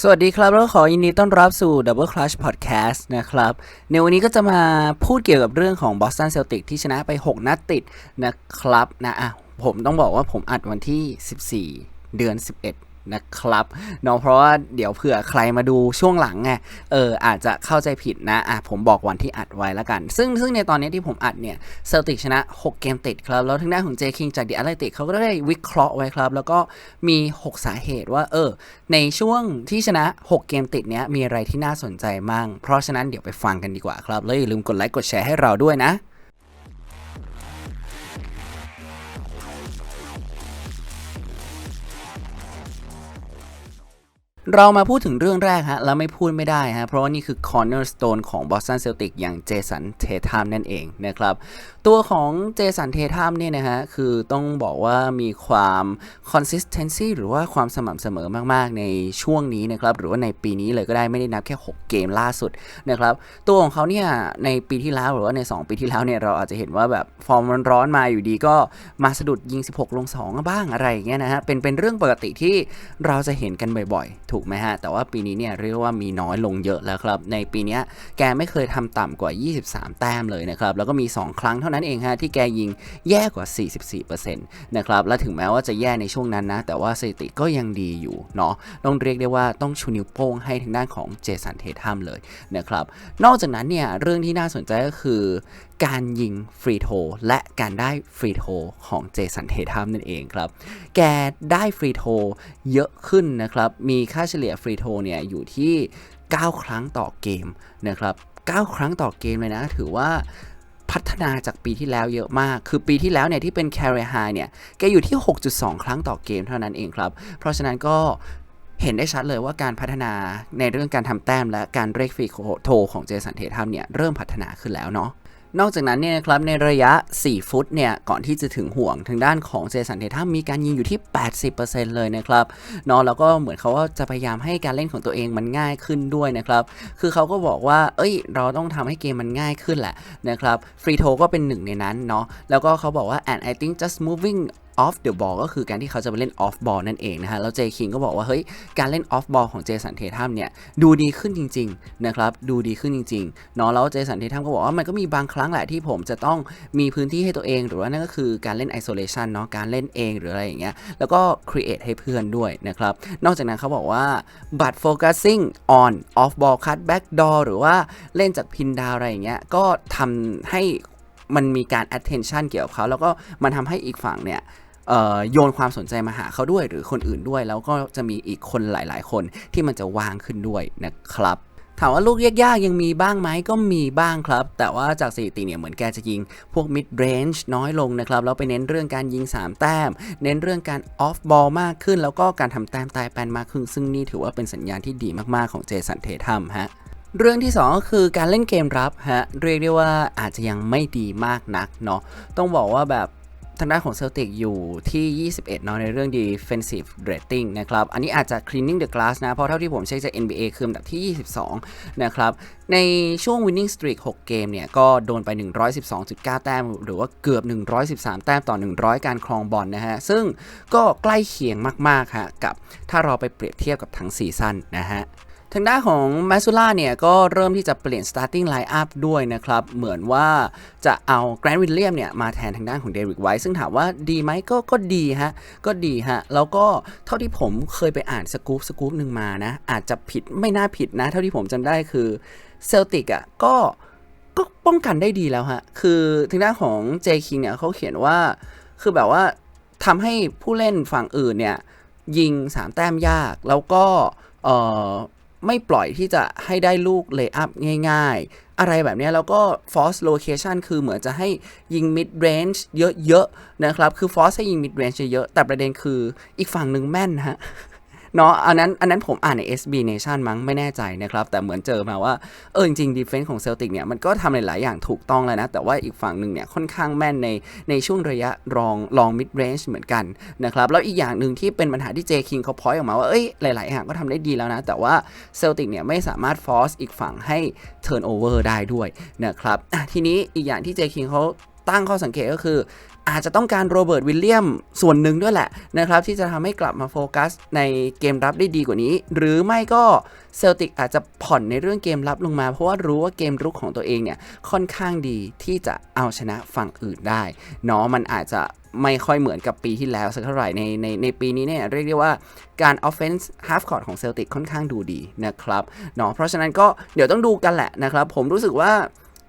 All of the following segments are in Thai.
สวัสดีครับแล้วขอยินดีต้อนรับสู่ Double Clutch Podcast นะครับ ในวันนี้ก็จะมาพูดเกี่ยวกับเรื่องของ Boston Celtics ที่ชนะไป 6 นัดติดนะครับนะอะผมต้องบอกว่าผมอัดวันที่ 14 เดือน 11 นะครับเนาะเพราะว่าเดี๋ยวเผื่อใครมาดูช่วงหลังไงเอออาจจะเข้าใจผิดนะอะผมบอกวันที่อัดไว้แล้วกัน ซึ่งซึ่งในตอนนี้ที่ผมอัดเนี่ยเซลติกชนะ 6 เกมติดครับ แล้วทางด้านของเจคิงจากดิอาร์ t ติกเขาก็ได้วิเคราะห์ไว้ครับ แล้วก็มี 6 สาเหตุว่าเออในช่วงที่ชนะ 6 เกมติดเนี้ยมีอะไรที่น่าสนใจมั่งเพราะฉะนั้นเดี๋ยวไปฟังกันดีกว่าครับแล้วอย่าลืมกดไลค์กดแชร์ให้เราด้วยนะ เรามาพูดถึงเรื่องแรกฮะ แล้วไม่พูดไม่ได้ฮะ เพราะว่านี่คือ cornerstone ของ Boston Celtics อย่างเจสันเททัมนั่นเองนะครับ ตัวของเจสันเททัมเนี่ยนะฮะ คือต้องบอกว่ามีความ consistency หรือว่าความสม่ำเสมอมาก ๆ ในช่วงนี้นะครับ หรือว่าในปีนี้เลยก็ได้ไม่ได้นับแค่ 6 เกมล่าสุดนะครับ ตัวของเขาเนี่ยในปีที่แล้วหรือว่าใน 2 ปีที่แล้วเนี่ยเราอาจจะเห็นว่าแบบฟอร์มร้อนมาอยู่ดีก็มาสะดุดยิง 16 ลง 2 บ้างอะไรอย่างเงี้ยนะฮะ เป็นเป็นเรื่องปกติที่เราจะเห็นกันบ่อยๆถูกไหมฮะ แต่ว่าปีนี้เนี่ยเรียกว่ามีน้อยลงเยอะแล้วครับ ในปีนี้แกไม่เคยทำต่ำกว่า 23 แต้มเลยนะครับ แล้วก็มี 2 ครั้งเท่านั้นเองฮะที่แกยิงแย่กว่า 44%นะครับ และถึงแม้ว่าจะแย่ในช่วงนั้นนะ แต่ว่าสถิติก็ยังดีอยู่เนาะ ต้องเรียกได้ว่าต้องชูนิ้วโป้งให้ทางด้านของเจสันเททัมเลยนะครับ นอกจากนั้นเนี่ยเรื่องที่น่าสนใจก็คือการยิงฟรีโทและการได้ฟรีโทของเจสันเททัมนั่นเองครับ แกได้ฟรีโทเยอะขึ้นนะครับ มีค่าเฉลี่ยฟรีโทเนี่ยอยู่ที่ 9 ครั้งต่อเกมนะครับ 9 ครั้งต่อเกมเลยนะ ถือว่าพัฒนาจากปีที่แล้วเยอะมาก คือปีที่แล้วเนี่ยที่เป็น carry high เนี่ย แกอยู่ที่ 6.2 ครั้งต่อเกมเท่านั้นเองครับ เพราะฉะนั้นก็เห็นได้ชัดเลยว่าการพัฒนาในเรื่องการทำแต้มและการเรกฟรีโทของเจสันเททัมเนี่ยเริ่มพัฒนาขึ้นแล้วเนาะ นอกจากนั้นเนี่ยนะครับในระยะ 4 ฟุตเนี่ยก่อนที่จะถึงห่วงทางด้านของเจสันเททัมมีการยิงอยู่ที่ 80%เลยนะครับเนอะแล้วก็เหมือนเขาว่าจะพยายามให้การเล่นของตัวเองมันง่ายขึ้นด้วยนะครับคือเขาก็บอกว่า เอ้ย เราต้องทำให้เกมมันง่ายขึ้นแหละนะครับฟรีโทก็เป็นหนึ่งในนั้นเนาะแล้วก็เขาบอกว่า and I think just moving off the ball ก็คือการที่เขาจะไปเล่น off ball นั่นเองนะฮะ แล้วเจคิงก็บอกว่า เฮ้ย การเล่น off ball ของเจสันเททัมเนี่ย ดูดีขึ้นจริง ๆ นะครับ ดูดีขึ้นจริงๆเนาะแล้วเจสันเททัมก็บอกว่า มันก็มีบางครั้งแหละที่ผมจะต้องมีพื้นที่ให้ตัวเอง หรือว่านั่นก็คือการเล่น isolation เนาะการเล่นเองหรืออะไรอย่างเงี้ยแล้วก็ create ให้เพื่อนด้วยนะครับ นอกจากนั้นเขาบอกว่า but focusing on off ball cut back door หรือว่าเล่นจากพินดาวอะไรอย่างเงี้ยก็ทำให้มันมีการ attention เกี่ยวกับเขา แล้วก็มันทำให้อีกฝั่งเนี่ย โยนความสนใจมาหาเขาด้วยหรือคนอื่นด้วย แล้วก็จะมีอีกคนหลาย ๆ คนที่มันจะวางขึ้นด้วยนะครับถามว่าลูกยากๆยังมีบ้างไหมก็มีบ้างครับ แต่ว่าจากสถิติเนี่ยเหมือนแกจะยิง พวก mid range น้อยลงนะครับแล้วไปเน้นเรื่องการยิง 3 แต้ม เน้นเรื่องการ off ball มากขึ้น แล้วก็การทำแต้มตายแปนมากขึ้น ซึ่งนี่ถือว่าเป็นสัญญาณที่ดีมากๆของเจสันเททัมฮะเรื่องที่ 2 ก็คือการเล่นเกมรับฮะเรียกได้ว่าอาจจะยังไม่ดีมากนักเนาะต้องบอกว่าแบบ ทางด้านของเซลติกอยู่ที่ 21เนาะในเรื่อง defensive rating นะครับ อันนี้อาจจะ cleaning the glass นะ เพราะเท่าที่ผมเช็คจาก NBA คืออันดับที่ 22 นะครับ ในช่วง winning streak 6 เกมเนี่ย ก็โดนไป 112.9 แต้ม หรือว่าเกือบ 113 แต้มต่อ 100 การครองบอลนะฮะ ซึ่งก็ใกล้เคียงมาก ๆ ฮะ กับถ้าเราไปเปรียบเทียบกับทั้งซีซั่นนะฮะ ทางด้านของแมสซูล่าเนี่ยก็เริ่มที่จะเปลี่ยน starting lineup ด้วยนะครับ เหมือนว่าจะเอาแกรนด์วิลเลียมเนี่ยมาแทนทางด้านของเดริกไวท์ซึ่งถามว่าดีไหมก็ก็ดีฮะ ก็ดีฮะ แล้วก็เท่าที่ผมเคยไปอ่านสกู๊ปสกู๊ปหนึ่งมานะ อาจจะผิดไม่น่าผิดนะ เท่าที่ผมจำได้คือเซลติกอะก็ก็ป้องกันได้ดีแล้วฮะ คือทางด้านของเจคิงเนี่ยเขาเขียนว่าคือแบบว่าทำให้ผู้เล่นฝั่งอื่นเนี่ยยิง 3 แต้มยากแล้วก็เอ่อ ไม่ปล่อยที่จะให้ได้ลูกเลย์อัพง่าย ๆ อะไรแบบนี้แล้วก็ force location คือเหมือนจะให้ยิง mid range เยอะๆนะครับ คือ force ให้ยิง mid range เยอะ แต่ประเด็นคืออีกฝั่งหนึ่งแม่นฮะ เนาะอันนั้นอันนั้นผมอ่านใน SB Nation มั้งไม่แน่ใจนะครับ แต่เหมือนเจอมาว่า เออจริงๆ defense ของเซลติกเนี่ยมันก็ทำหลาย ๆ อย่างถูกต้องแล้วนะ แต่ว่าอีกฝั่งหนึ่งเนี่ยค่อนข้างแม่นในในช่วงระยะรองลอง mid range เหมือนกันนะครับ แล้วอีกอย่างหนึ่งที่เป็นปัญหาที่เจคิงเขาพอยออกมาว่าเอ้ยหลาย ๆ อย่างก็ทำได้ดีแล้วนะ แต่ว่าเซลติกเนี่ยไม่สามารถ force อีกฝั่งให้ turn over ได้ด้วยนะครับทีนี้อีกอย่างที่เจคิงเขาตั้งข้อสังเกตก็คือ อาจจะต้องการโรเบิร์ตวิลเลียมส่วนหนึ่งด้วยแหละนะครับที่จะทำให้กลับมาโฟกัสในเกมรับได้ดีกว่านี้ หรือไม่ก็เซลติกอาจจะผ่อนในเรื่องเกมรับลงมา เพราะว่ารู้ว่าเกมรุกของตัวเองเนี่ยค่อนข้างดีที่จะเอาชนะฝั่งอื่นได้เนาะมันอาจจะไม่ค่อยเหมือนกับปีที่แล้วสักเท่าไหร่ในในในปีนี้เนี่ยเรียกได้ว่าการ offense half court ของเซลติกค่อนข้างดูดีนะครับเนาะเพราะฉะนั้นก็เดี๋ยวต้องดูกันแหละนะครับ ผมรู้สึกว่า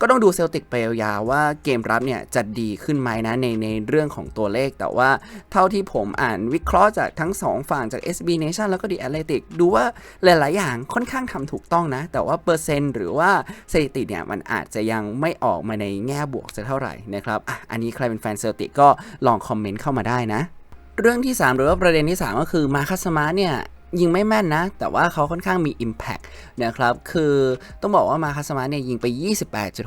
ก็ต้องดูเซลติกไปยาวว่าเกมรับเนี่ยจะดีขึ้นไหมนะในในเรื่องของตัวเลข แต่ว่าเท่าที่ผมอ่านวิเคราะห์จากทั้ง 2 ฝั่งจาก SB Nation แล้วก็ The Athletic ดูว่าหลาย ๆ อย่างค่อนข้างทำถูกต้องนะ แต่ว่าเปอร์เซ็นต์หรือว่าสถิติเนี่ยมันอาจจะยังไม่ออกมาในแง่บวกสักเท่าไหร่นะครับออันนี้ใครเป็นแฟนเซลติกก็ลองคอมเมนต์เข้ามาได้นะเรื่องที่ 3 หรือว่าประเด็นที่ 3 ก็คือมาคัสมาเนี่ย ยิงไม่แม่นนะ แต่ว่าเขาค่อนข้างมี Impact นะครับ คือต้องบอกว่ามาคัสมาเนี่ยยิงไป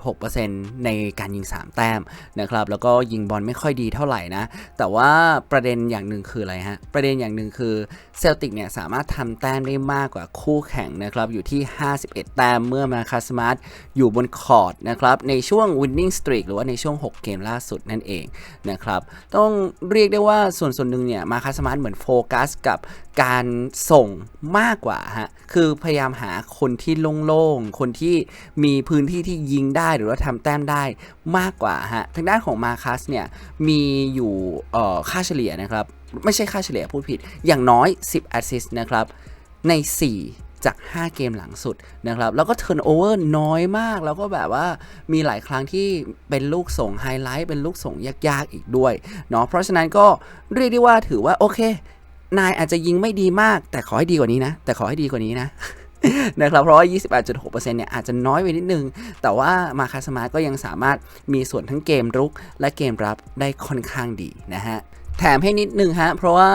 28.6%ในการยิง 3 แต้มนะครับ แล้วก็ยิงบอลไม่ค่อยดีเท่าไหร่นะ แต่ว่าประเด็นอย่างหนึ่งคืออะไรฮะ ประเด็นอย่างหนึ่งคือเซลติกเนี่ยสามารถทำแต้มได้มากกว่าคู่แข่งนะครับ อยู่ที่ 51 แต้มเมื่อมาคัสมาอยู่บนคอร์ดนะครับ ในช่วง winning streak หรือว่าในช่วง 6 เกมล่าสุดนั่นเองนะครับ ต้องเรียกได้ว่าส่วนส่วนหนึ่งเนี่ยมาคัสมาเหมือนโฟกัสกับการสส่งมากกว่าฮะ คือพยายามหาคนที่โล่งๆ คนที่มีพื้นที่ที่ยิงได้หรือว่าทำแต้มได้มากกว่าฮะ ทางด้านของมาคัสเนี่ย มีอยู่เอ่อค่าเฉลี่ยนะครับ ไม่ใช่ค่าเฉลี่ยพูดผิด อย่างน้อย 10 assist นะครับ ใน 4จาก 5 เกมหลังสุดนะครับ แล้วก็ turnover น้อยมาก แล้วก็แบบว่ามีหลายครั้งที่เป็นลูกส่งไฮไลท์ เป็นลูกส่งยาก ๆ อีกด้วยเนาะ เพราะฉะนั้นก็เรียกได้ว่าถือว่า โอเค นายอาจจะยิงไม่ดีมาก แต่ขอให้ดีกว่านี้นะ แต่ขอให้ดีกว่านี้นะนะครับเพราะว่า 28.6%เนี่ยอาจจะน้อยไปนิดนึง แต่ว่ามาคาสมาก็ยังสามารถมีส่วนทั้งเกมรุกและเกมรับได้ค่อนข้างดีนะฮะ แถมให้นิดนึงฮะ เพราะว่า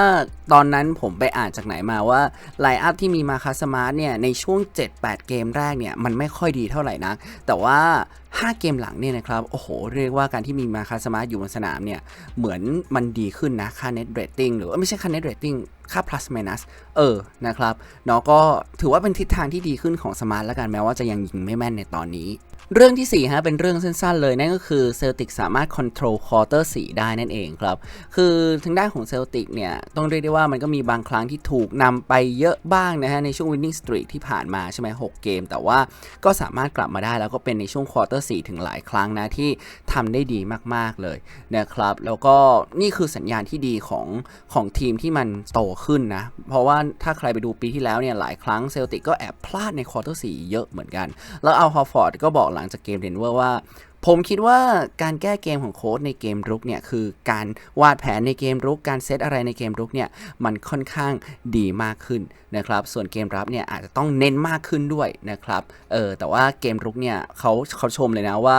ตอนนั้นผมไปอ่านจากไหนมาว่าไลอัพที่มีมาคาสมาร์ทเนี่ย ในช่วง 7-8 เกมแรกเนี่ย มันไม่ค่อยดีเท่าไหร่นักแต่ว่า 5 เกมหลังเนี่ยนะครับ โอ้โห เรียกว่าการที่มีมาคาสมาร์ทอยู่บนสนามเนี่ย เหมือนมันดีขึ้นนะ ค่า net rating หรือว่าไม่ใช่ค่า net rating ค่า plus minus เออ นะครับเนาะก็ถือว่าเป็นทิศทางที่ดีขึ้นของสมาร์ทแล้วกันแม้ว่าจะยังยิงไม่แม่นในตอนนี้ เรื่องที่4ฮะเป็นเรื่องสั้นๆเลยนั่นก็คือเซลติกสามารถ control quarter 4ได้นั่นเองครับคือทางด้านของเซลติกเนี่ยต้องเรียกได้ว่ามันก็มีบางครั้งที่ถูกนำไปเยอะบ้างนะฮะในช่วง winning streak ที่ผ่านมาใช่ไหม6เกม แต่ว่าก็สามารถกลับมาได้แล้วก็เป็นในช่วง quarter 4ถึงหลายครั้งนะที่ทำได้ดีมากๆเลยนะครับแล้วก็นี่คือสัญญาณที่ดีของของทีมที่มันโตขึ้นนะเพราะว่าถ้าใครไปดูปีที่แล้วเนี่ยหลายครั้งเซลติกก็แอบพลาดใน quarter 4เยอะเหมือนกัน แล้วเอาฮอฟฟอร์ดก็บอกหลังจากเกมเดนเวอร์ว่า ผมคิดว่าการแก้เกมของโค้ดในเกมรุกเนี่ยคือการวาดแผนในเกมรุกการเซตอะไรในเกมรุกเนี่ยมันค่อนข้างดีมากขึ้นนะครับ ส่วนเกมรับเนี่ยอาจจะต้องเน้นมากขึ้นด้วยนะครับเออแต่ว่าเกมรุกเนี่ยเขาเขาชมเลยนะว่า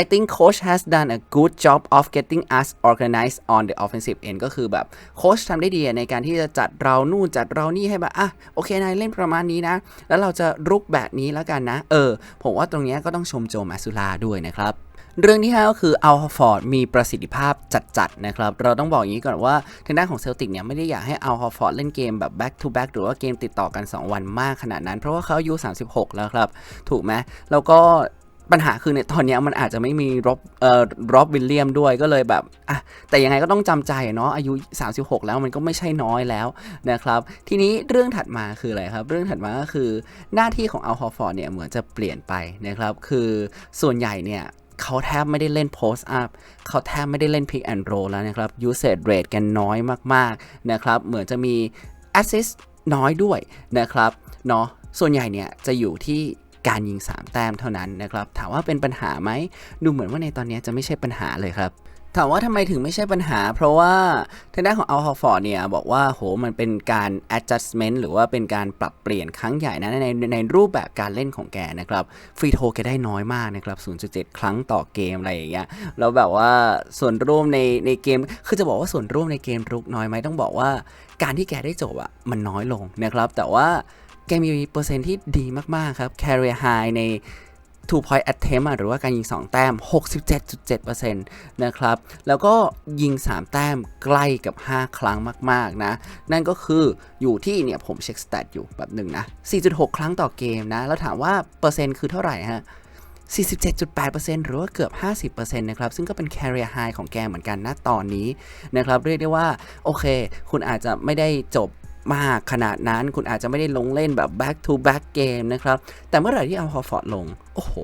I think coach has done a good job of getting us organized on the offensive end ก็คือแบบโค้ชทำได้ดีในการที่จะจัดเรานู่นจัดเรานี่ให้แบบอะโอเคนายเล่นประมาณนี้นะ แล้วเราจะรุกแบบนี้แล้วกันนะ เออ ผมว่าตรงนี้ก็ต้องชมโจมาซูลาด้วยนะครับเรื่องที่5ก็คืออัลฟอร์ดมีประสิทธิภาพจัดๆนะครับ เราต้องบอกอย่างนี้ก่อนว่าทางด้านของเซลติกเนี่ยไม่ได้อยากให้อัลฟอร์ดเล่นเกมแบบ back to back หรือว่าเกมติดต่อกัน 2 วันมากขนาดนั้น เพราะว่าเขาอายุ 36 แล้วครับ ถูกไหมแล้วก็ ปัญหาคือในตอนนี้มันอาจจะไม่มีร็อบเอ่อร็อบวิลเลียมด้วยก็เลยแบบอะแต่ยังไงก็ต้องจำใจเนาะอายุ 36 แล้วมันก็ไม่ใช่น้อยแล้วนะครับ ทีนี้เรื่องถัดมาคืออะไรครับ เรื่องถัดมาก็คือหน้าที่ของอัลฮอฟอร์ดเนี่ยเหมือนจะเปลี่ยนไปนะครับ คือส่วนใหญ่เนี่ยเขาแทบไม่ได้เล่นโพสต์อัพเขาแทบไม่ได้เล่นพิกแอนด์โรแล้วนะครับ usage rate กันน้อยมากๆนะครับ เหมือนจะมี assist น้อยด้วยนะครับเนาะส่วนใหญ่เนี่ยจะอยู่ที่ การยิง 3 แต้มเท่านั้นนะครับ ถามว่าเป็นปัญหาไหม ดูเหมือนว่าในตอนนี้จะไม่ใช่ปัญหาเลยครับถามว่าทำไมถึงไม่ใช่ปัญหา เพราะว่าทางด้านของอัลฮอฟอร์ดเนี่ยบอกว่าโหมันเป็นการ adjustment หรือว่าเป็นการปรับเปลี่ยนครั้งใหญ่นะในในในรูปแบบการเล่นของแกนะครับฟรีโทแกได้น้อยมากนะครับ 0.7 ครั้งต่อเกมอะไรอย่างเงี้ยแล้วแบบว่าส่วนร่วมในในเกม คือจะบอกว่าส่วนร่วมในเกมรุกน้อยไหมต้องบอกว่า การที่แกได้จบอะมันน้อยลงนะครับ แต่ว่า แกมีเปอร์เซ็นต์ที่ดีมาก ๆ ครับ carry high ใน two point attempt หรือว่าการยิง 2 แต้ม 67.7%นะครับ แล้วก็ยิง 3 แต้มใกล้กับ 5 ครั้งมาก ๆ นะ นั่นก็คืออยู่ที่เนี่ยผมเช็คสแตทอยู่แบบหนึ่งนะ 4.6 ครั้งต่อเกมนะ แล้วถามว่าเปอร์เซ็นต์คือเท่าไหร่ฮะ47.8%หรือว่าเกือบ 50%นะครับ ซึ่งก็เป็น career high ของแกเหมือนกันณตอนนี้นะครับ เรียกได้ว่า โอเค คุณอาจจะไม่ได้จบ มากขนาดนั้นคุณอาจจะไม่ได้ลงเล่นแบบ back to back game นะครับ แต่เมื่อไหร่ที่เอาฮอร์ฟอร์ดลง โอ้โห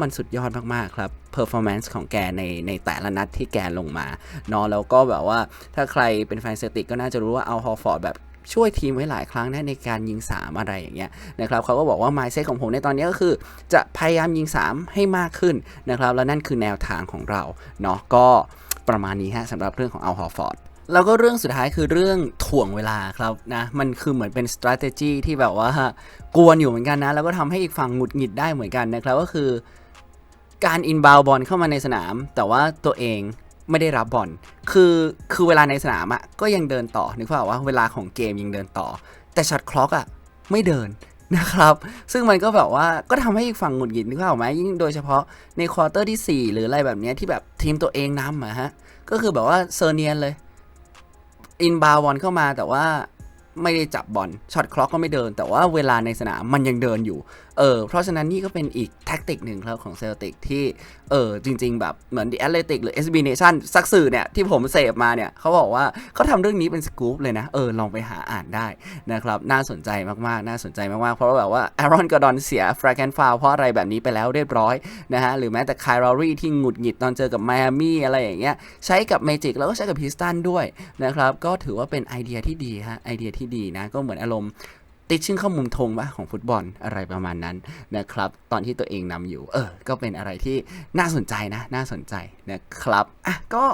มันสุดยอดมาก ๆ ครับ performance ของแกในในแต่ละนัดที่แกลงมาเนาะแล้วก็แบบว่าถ้าใครเป็นแฟนเซติกก็น่าจะรู้ว่าเอาฮอร์ฟอร์ดแบบช่วยทีมไว้หลายครั้งนะในการยิง 3 อะไรอย่างเงี้ยนะครับเขาก็บอกว่า mindset ของผมในตอนนี้ก็คือ จะพยายามยิง 3 ให้มากขึ้นนะครับ แล้วนั่นคือแนวทางของเราเนาะก็ประมาณนี้ฮะสำหรับเรื่องของเอาฮอร์ฟอร์ด แล้วก็เรื่องสุดท้ายคือเรื่องถ่วงเวลาครับนะมันคือเหมือนเป็น strategy ที่แบบว่ากวนอยู่เหมือนกันนะ แล้วก็ทำให้อีกฝั่งหงุดหงิดได้เหมือนกันนะครับก็คือการอินบาวบอลเข้ามาในสนาม แต่ว่าตัวเองไม่ได้รับบอลคือคือเวลาในสนามอะ่ะก็ยังเดินต่อนึกภาพว่าเวลาของเกมยังเดินต่อ แต่ช็อตคล็อกอะไม่เดินนะครับ ซึ่งมันก็แบบว่าก็ทำให้อีกฝั่งหงุดหงิดนึกภาพออกไหมยิ่งโดยเฉพาะในควอเตอร์ที่ 4 หรืออะไรแบบนี้ที่แบบทีมตัวเองนำอะฮะก็คือแบบว่าเซอร์เนียนเลย อินบาวอนเข้ามาแต่ว่า ไม่ได้จับบอลช็อตคล็อกก็ไม่เดิน แต่ว่าเวลาในสนามมันยังเดินอยู่เออเพราะฉะนั้นนี่ก็เป็นอีกแท็กติกหนึ่งครับของเซลติกที่เออจริง ๆ แบบเหมือน The Athletic หรือ SB Nation สักสื่อเนี่ยที่ผมเสพมาเนี่ยเขาบอกว่าเขาทำเรื่องนี้เป็นสกู๊ปเลยนะเออลองไปหาอ่านได้นะครับน่าสนใจมากๆน่าสนใจมากๆเพราะว่าแบบว่าแอรอนกอร์ดอนเสียแฟราแกนฟาวเพราะอะไรแบบนี้ไปแล้วเรียบร้อยนะฮะหรือแม้แต่คายรารีที่หงุดหงิดตอนเจอกับไมอามี่อะไรอย่างเงี้ยใช้กับเมจิกแล้วก็ใช้กับพิสตันด้วยนะครับก็ถือว่าเป็นไอเดียที่ดีฮะไอเดียที่ดีนะ ก็เหมือนอารมณ์ติดชื่อเข้ามุมธงปะของฟุตบอลอะไรประมาณนั้นนะครับ ตอนที่ตัวเองนำอยู่ เออ ก็เป็นอะไรที่น่าสนใจนะ น่าสนใจนะครับ อะ ก็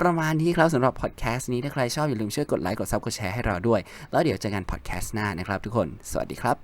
ประมาณนี้ครับสำหรับพอดแคสต์นี้ถ้าใครชอบอย่าลืมช่วยกดไลค์ กดซับกดแชร์ให้เราด้วย แล้วเดี๋ยวเจอกันพอดแคสต์หน้านะครับทุกคน สวัสดีครับ